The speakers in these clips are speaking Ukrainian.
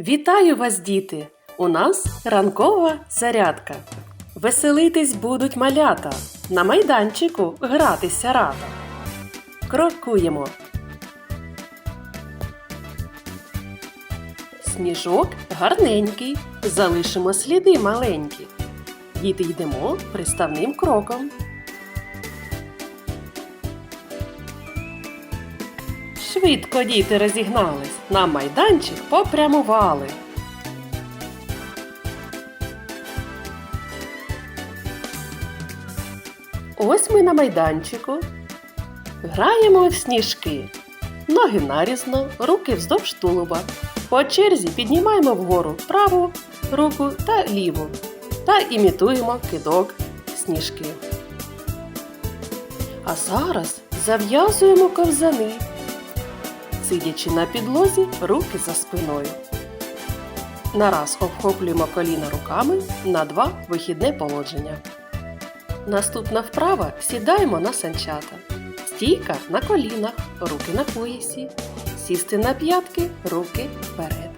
Вітаю вас, діти! У нас ранкова зарядка. Веселитись будуть малята. На майданчику гратися рада. Крокуємо. Сніжок гарненький, залишимо сліди маленькі. Діти йдемо приставним кроком. Швидко діти розігнались, на майданчик попрямували. Ось ми на майданчику. Граємо в сніжки. Ноги нарізно, руки вздовж тулуба. По черзі піднімаємо вгору праву руку та ліву та імітуємо кидок сніжки. А зараз зав'язуємо ковзани сидячи на підлозі, руки за спиною. Нараз обхоплюємо коліна руками на два вихідне положення. Наступна вправа сідаємо на санчата. Стійка на колінах, руки на поясі. Сісти на п'ятки, руки вперед.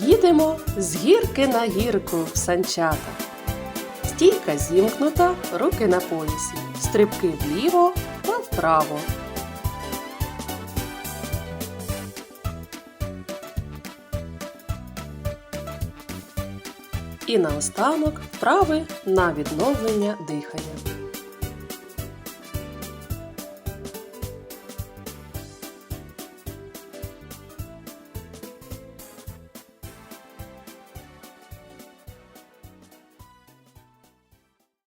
Їдемо з гірки на гірку в санчата. Стійка зімкнута, руки на поясі. Стрибки вліво та вправо. І наостанок вправи на відновлення дихання.